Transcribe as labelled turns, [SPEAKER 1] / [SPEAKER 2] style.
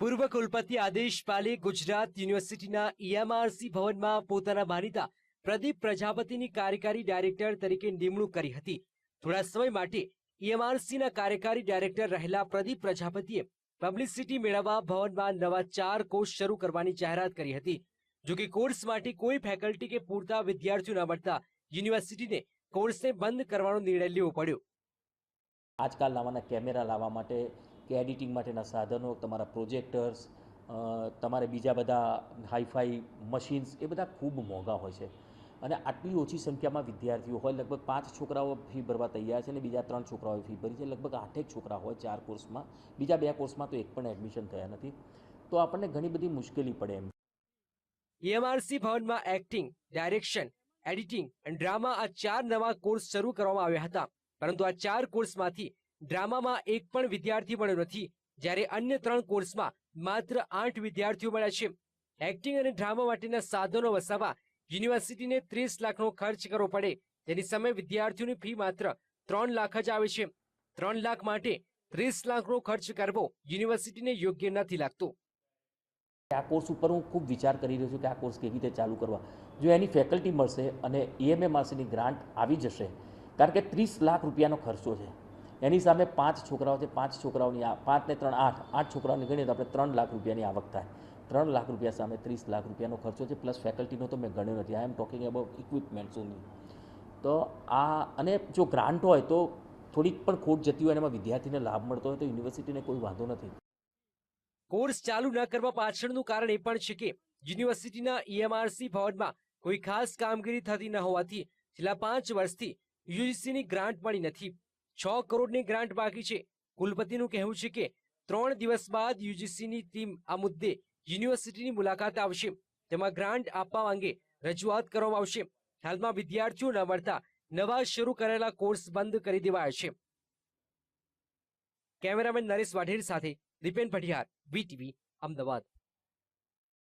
[SPEAKER 1] પૂર્વ કુલપતિ આદેશ પાલે ગુજરાત યુનિવર્સિટીના ઈએમઆરસી ભવનમાં પોતાના માનીતા પ્રદીપ પ્રજાપતિની કાર્યકારી ડાયરેક્ટર તરીકે નિમણૂક કરી હતી. થોડા સમય માટે ઈએમઆરસીના કાર્યકારી ડાયરેક્ટર રહેલા પ્રદીપ પ્રજાપતિએ પબ્લિસિટી મેળવવા ભવનમાં નવા ચાર કોર્સ શરૂ કરવાની જાહેરાત કરી હતી. જો કે કોર્સ માટે કોઈ ફેકલ્ટી કે પૂરતા વિદ્યાર્થીઓ ન મળતા યુનિવર્સિટીને કોર્સને બંધ કરવાનો નિર્ણય લેવો પડ્યો.
[SPEAKER 2] આજકાલ નવાના કેમેરા લાવવા માટે કે એડિટિંગ માટેના સાધનો, તમારા પ્રોજેક્ટર્સ તમારે બીજા બધા હાઈફાઈ મશીન્સ, એ બધા ખૂબ મોંઘા હોય છે. અને આટલી ઓછી સંખ્યામાં વિદ્યાર્થીઓ હોય, લગભગ પાંચ છોકરાઓ ફી ભરવા તૈયાર છે અને બીજા ત્રણ છોકરાઓએ ફી ભરી છે. લગભગ આઠેક છોકરા હોય ચાર કોર્સમાં. બીજા બે કોર્સમાં તો એક પણ એડમિશન થયા નથી. તો આપણને ઘણી બધી મુશ્કેલી પડે એમ.
[SPEAKER 1] ઈએમઆરસી ભવનમાં એક્ટિંગ ડાયરેક્શન એડિટિંગ અને ડ્રામા આ ચાર નવા કોર્સ શરૂ કરવામાં આવ્યા હતા. પરંતુ આ ચાર કોર્સમાંથી ડ્રામામાં એક પણ વિદ્યાર્થી મળ્યો નથી. જ્યારે અન્ય ત્રણ કોર્સમાં માત્ર આઠ વિદ્યાર્થીઓ મળ્યા છે. એક્ટિંગ અને ડ્રામા માટેના સાધનો વસાવવા યુનિવર્સિટીને ત્રીસ લાખનો ખર્ચ કરવો પડે. તેની સામે વિદ્યાર્થીઓની ફી માત્ર ત્રણ લાખ જ આવે છે. ત્રણ લાખ માટે ત્રીસ લાખનો ખર્ચ કરવો યુનિવર્સિટીને યોગ્ય નથી લાગતો.
[SPEAKER 2] આ કોર્સ ઉપર હું ખૂબ વિચાર કરી રહ્યો છું કે આ કોર્સ કેવી રીતે ચાલુ કરવા. જો એની ફેકલ્ટી મળશે અને ઈએમએમઆરસીની ગ્રાન્ટ આવી જશે, કારણ કે ત્રીસ લાખ રૂપિયાનો ખર્ચો છે. એની સામે પાંચ છોકરાઓ છે, પાંચ છોકરાઓની આ પાંચ ને ત્રણ આઠ આઠ છોકરાઓને ગણીએ તો આપણે ત્રણ લાખ રૂપિયાની આવક થાય. ત્રણ લાખ રૂપિયા સામે ત્રીસ લાખ રૂપિયાનો ખર્ચો છે, પ્લસ ફેકલ્ટીનો તો મેં ગણ્યો નથી. I am talking about equipments only તો આ, અને જો ગ્રાન્ટ હોય તો થોડીક પણ ખોટ જતી હોય એમાં વિદ્યાર્થીને લાભ મળતો હોય તો યુનિવર્સિટીને કોઈ વાંધો નથી.
[SPEAKER 1] કોર્સ ચાલુ ન કરવા પાછળનું કારણ એ પણ છે કે યુનિવર્સિટીના ઈએમઆરસી ભવનમાં કોઈ ખાસ કામગીરી થતી ન હોવાથી છેલ્લા પાંચ વર્ષથી યુજીસીની ગ્રાન્ટ મળી નથી. છ કરોડની ગ્રાન્ટ બાકી છે. કુલપતિનું કહેવું છે કે ત્રણ દિવસ બાદ યુજીસીની ટીમ આ મુદ્દે યુનિવર્સિટીની મુલાકાત આવશે. તેમાં ગ્રાન્ટ આપવા અંગે રજૂઆત કરવામાં આવશે. હાલમાં વિદ્યાર્થીઓ ન મળતા નવા શરૂ કરેલા કોર્સ બંધ કરી દેવાયા છે. કેમેરામેન નરેશ વાઢેર સાથે દીપેન ભટિયાર વીટીવી, અમદાવાદ.